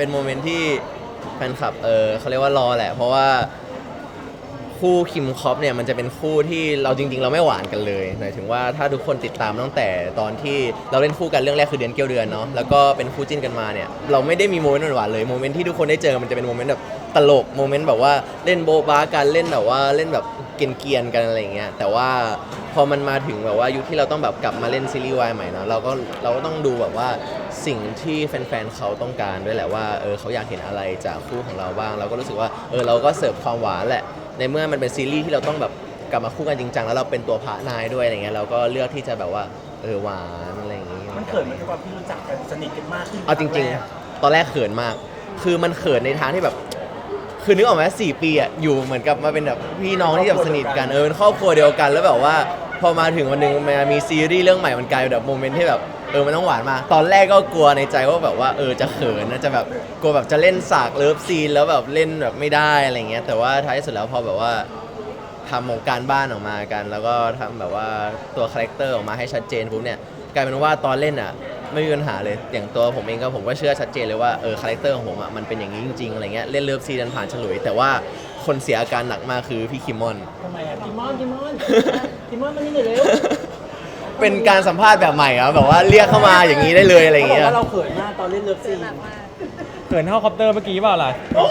เป็นโมเมนต์ที่แฟนคลับเออเขาเรียกว่ารอแหละ เพราะว่าคู่คิมคอปเนี่ยมันจะเป็นคู่ที่เราจริง ๆ เราไม่หวานกันเลยหมายถึงว่าถ้าทุกคนติดตามตั้งแต่ตอนที่เราเล่นคู่กันเรื่องแรกคือเดือนเกี้ยวเดือนเนาะแล้วก็เป็นคู่จิ้นกันมาเนี่ยเราไม่ได้มีโมเมนต์หวานๆเลยโมเมนต์ที่ทุกคนได้เจอมันจะเป็นโมเมนต์แบบ ตลกโมเมนต์แบบว่าเล่นโบ๊ะบ้ากันเล่นแบบว่าเล่นแบบเกรียนๆกันอะไรอย่างเงี้ยแต่ว่าพอมันมาถึงแบบว่ายุคที่เราต้องแบบกลับมาเล่นซีรีส์วายใหม่เนาะเราก็เราก็ต้องดูแบบว่าสิ่งที่แฟนๆเขาต้องการด้วยแหละว่าเออเขาอยากเห็นอะไรจากคู่ของเราบ้าง เราก็รู้สึกว่าเออเราก็เสิร์ฟความหวานแหละในเมื่อมันเป็นซีรีส์ที่เราต้องแบบกลับมาคู่กันจริงจังแล้วเราเป็นตัวพระนายด้วยอะไรเงี้ยเราก็เลือกที่จะแบบว่าเออหวานอะไรอย่างงี้มันเขินมันด้วยความที่รู้จักกันสนิทกันมากขึ้นเอาจริง ๆ ตอนแรกเขินมาก คือมันเขินในทางที่แบบ คือนึกออกไหมสี่ปีอะอยู่เหมือนกับมาเป็นแบบพี่น้องที่แบบสนิทกันเออเป็นครอบครัวเดียวกันแล้วแบบว่า พอมาถึงวันหนึ่งมามีซีรีส์เรื่องใหม่มันกลายเป็นแบบโมเมนต์ที่แบบเออมันต้องหวานมากตอนแรกก็กลัวในใจว่าแบบว่าเออจะเขินนะจะแบบกลัวแบบจะเล่นสากเลิฟซีนแล้วแบบเล่นแบบไม่ได้อะไรเงี้ยแต่ว่าท้ายที่สุดแล้วพอแบบว่าทำของการบ้านออกมากัน แล้วก็ทำแบบว่าตัวคาแรคเตอร์ออกมาให้ชัดเจนปุ๊บเนี่ยกลายเป็นว่าตอนเล่นอะ ไม่มีปัญหาเลย อย่างตัวผมเองก็ผมก็เชื่อชัดเจนเลยว่าเออคาแรคเตอร์ของผมอะมันเป็นอย่างนี้จริงๆอะไรเงี้ยเล่นเลิฟซีดันผ่านฉลุย แต่ว่าคนเสียอาการหนักมากคือพี่คิมมอน ทำไมอะกิมมอนกิมมอนกิมมอนมานี่หน่อยเร็วเป็นการสัมภาษณ์แบบใหม่ครับแบบว่าเรียกเข้ามาอย่างนี้ได้เลยอะไรเขาบอเงี้กยว่าเราเขินมากตอนเล่นเลิฟซีนเขินเท่าคอปเตอร์เมื่อกี้เปล่าล่ะโอ้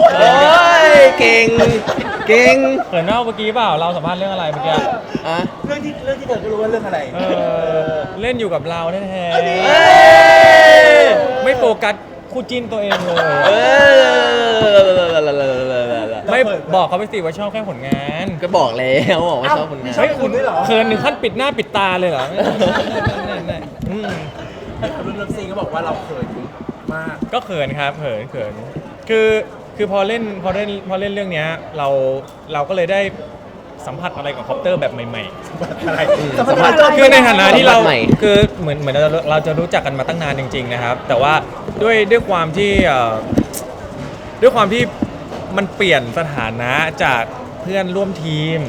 ยเก่งเก่งเขินเท่าเมื่อกี้เปล่าเราสัมภาษณ์เรื่องอะไรเมื่อกี้อะเรื่องที่เรื่องที่เธอก็รู้ว่าเรื่องอะไร เออ เล่นอยู่กับเราแท้เอ้ยเอ้ยๆไม่โฟกัสคู่จิ้นตัวเองเลยเออไม่บอกเขาไปสิว่าชอบแค่ผลงานก็บอกแล้วบอกว่าชอบผลงานเฮ้ยคุณด้วยเหรอเขินถึงขั้นปิดหน้าปิดตาเลยเหรออืมเรื่องเลิฟซีนก็บอกว่าเราเขินมาก ก็เขินครับเขินเขินคือคือพอเล่นพอเล่นพอเล่นเรื่องเนี้ยเราเราก็เลยได้ สัมผัสอะไรกับคอปเตอร์แบบใหม่อะไรอืมสัมสัมภาภาษษณ์ณ์ๆคือในฐานะที่เราใหม่ คือเหมือนเหมือนเราเราจะรู้จักกันมาตั้งนานจริง ๆ นะครับ แต่ว่าด้วยด้วยความที่เอ่อด้วยความที่มันเปลี่ยนสถานะจากเพื่อนร่วมทีม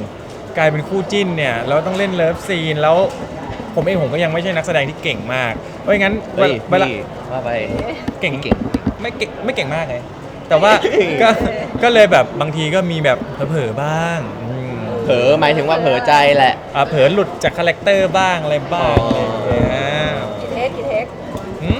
กลายเป็นคู่จิ้นเนี่ยแล้วต้องเล่นเลิฟซีนแล้วผมเองผมก็ยังไม่ใช่นักแสดงที่เก่งมากเพราะงั้นเวเฮ้ยลาเวลาพี่ว่าไปเก่งเก่ง ไม่เก่งไม่เก่งมากเลยแต่ว่าก็ก็เลยแบบบางทีก็มีแบบเผลอๆบ้างอืม เผลอหมายถึงว่าเผลอใจแหละ อะเผลอหลุดจากคาแรคเตอร์บ้างอะไรบ้างอ๋อออะไรอย่างเงี้ยกี่เทคกี่เทคหืม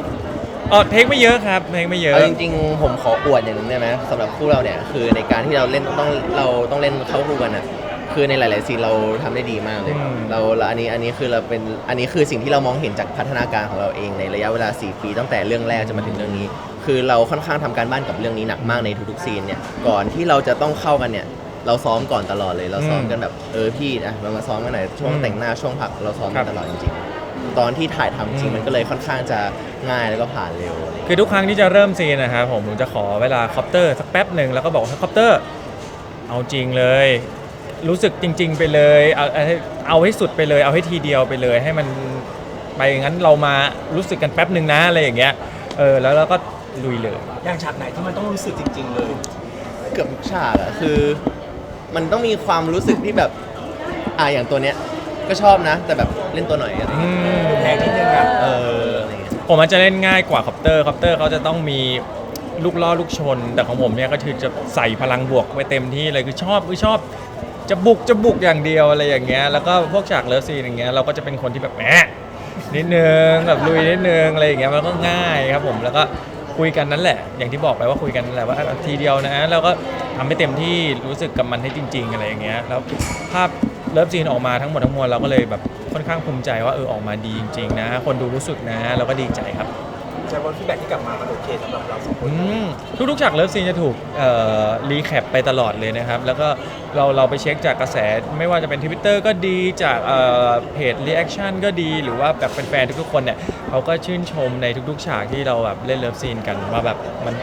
อ๋อเทคไม่เยอะครับเทคไม่เยอะ เอาจริงๆ ผมขออวดอย่างหนึงได้ไหมสำหรับคู่เราเนี่ยคือในการที่เราเล่นต้องเราต้องเล่นเข้าคู่กันอะคือในหลาย ๆ ซีนเราทำได้ดีมากเลย อืม เราเราอันนี้อันนี้คือเราเป็นอันนี้คือสิ่งที่เรามองเห็นจากพัฒนาการของเราเองในระยะเวลา 4 ปี ตั้งแต่เรื่องแรกจนมาถึงเรื่องนี้ คือเราค่อนข้างทำการบ้านกับเรื่องนี้หนักมากในทุกๆซีนเนี่ยก่อนที่เราจะต้องเข้ากันเนี่ย เราซ้อมก่อนตลอดเลย เราซ้อมกันแบบเออพี่อะเรามาซ้อมกันหน่อยช่วงแต่งหน้าช่วงพักเราซ้อมกันตลอดจริงๆ ตอนที่ถ่ายทำจริงมันก็เลยค่อนข้างจะง่ายแล้วก็ผ่านเร็วอะไรอย่างเงี้ยคือทุกครั้งที่จะเริ่มซีนนะครับผมผมจะขอเวลาคอปเตอร์สักแป๊บหนึ่งแล้วก็บอกให้คอปเตอร์ เอาจริงเลย รู้สึกจริง ๆ ไปเลยเอาเอาให้เอาให้สุดไปเลย เอาให้ทีเดียวไปเลย ให้มันไปงั้นเรามารู้สึกกันแป๊บหนึ่งนะอะไรอย่างเงี้ยเออแล้วเราก็ลุยเลย อย่างฉากไหนที่มันต้องรู้สึกจริง ๆ เลย เกือบทุกฉากอะคือ มันต้องมีความรู้สึกที่แบบอ่าอย่างตัวเนี้ยก็ชอบนะ แต่แบบเล่นตัวหน่อยอะไรอืเงี้ยมแรงนิดนึงอะเอออะไรเงี้ยผมอาจจะเล่นง่ายกว่าคอปเตอร์คอปเตอร์เขาจะต้องมีลูกล่อลูกชน แต่ของผมเนี่ยก็คือจะใส่พลังบวกไปเต็มที่เลยคือชอบคือชอบ จะบุกจะบุกอย่างเดียวอะไรอย่างเงี้ยแล้วก็พวกฉากเลิฟซีนอย่างเงี้ยเราก็จะเป็นคนที่แบบแหมนิดนึงแบบลุยนิดนึงอะไรอย่างเงี้ยมันก็ง่ายครับผมแล้วก็ คุยกันนั่นแหละ อย่างที่บอกไปว่าคุยกันนั่นแหละว่าเอาทีเดียวนะแล้วก็ทำให้เต็มที่รู้สึกกับมันให้จริง ๆ อะไรอย่างเงี้ยแล้วภาพเลิฟซีนออกมาทั้งหมดทั้งมวลเราก็เลยแบบค่อนข้างภูมิใจว่าเออออกมาดีจริง ๆ นะ คนดูรู้สึกนะเราก็ดีใจครับ แต่ว่าฟีดแบ็กที่กลับมามันโอเคสำหรับเราสองคนอืมทุกๆฉากเลิฟซีนจะถูกเอ่อรีแคปไปตลอดเลยนะครับ แล้วก็เราเราไปเช็คจากกระแสไม่ว่าจะเป็นทวิตเตอร์ก็ดีจากเอ่อเพจรีแอคชั่นก็ดีหรือว่าแบบแฟนๆทุกๆคนเนี่ยเขาก็ชื่นชมในทุกๆฉากที่เราแบบเล่นเลิฟซีนกันว่าแบบมัน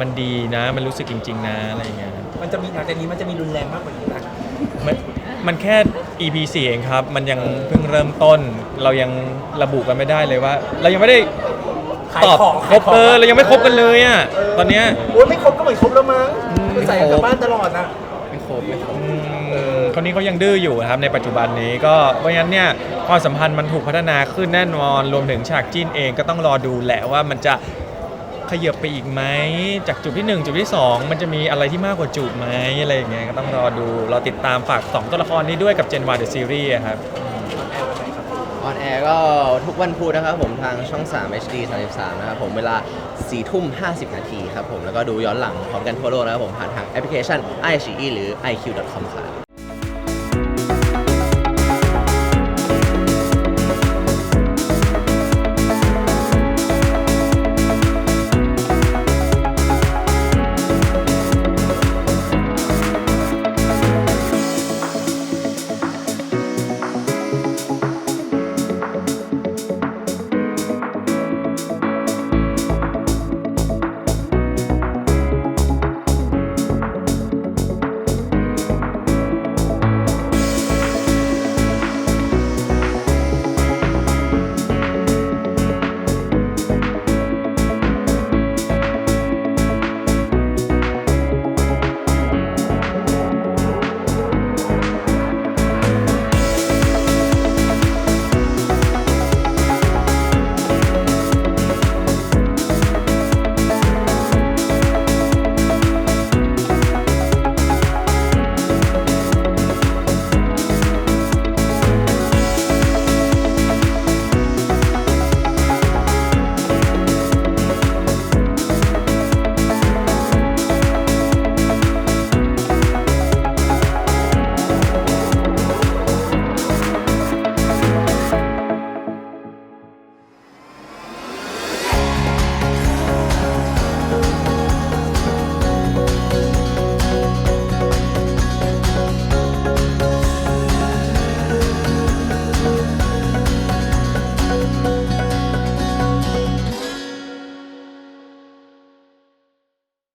มันดีนะมันรู้สึกจริง ๆ นะอะไรอย่างเงี้ย มันจะมีหลังจากนี้มันจะมีรุนแรงมากกว่านี้นะมันมันแค่ EP 4เองครับ มันยังเพิ่งเริ่มต้น เรายังระบุกันไม่ได้เลยว่า เรายังไม่ได้ขาย ตอบของครบเออเรายังไม่ครบกันเลยอะตอนเนี้ยโอ้ยไม่ครบก็เหมือนครบแล้วมั้งมันใส่กลับบ้านตลอดนะไม่ครบไม่ครบอืมคนนี้เขายังดื้ออยู่นะครับในปัจจุบันนี้ก็เพราะงั้นเนี่ยความสัมพันธ์มันถูกพัฒนาขึ้นแน่นอนรวมถึงฉากจิ้นเองก็ต้องรอดูแหละว่ามันจะขยับไปอีกไหมจากจูบที่ 1จูบที่ 2 มันจะมีอะไรที่มากกว่าจูบไหมอะไรอย่างเงี้ยก็ต้องรอดูรอติดตามฝาก 2 ตัวละครนี้ด้วยกับ Gen Y The Series อะครับอ อนแอร์ก็ทุกวันพุธนะครับผมทางช่อง 3 HD 33 นะครับผมเวลา 4 ทุ่ม 50 นาทีครับผมแล้วก็ดูย้อนหลังพร้อมกันทั่วโลกนะครับผมผ่านทางแอปพลิเคชัน i อ e หรือ iq.com ครับ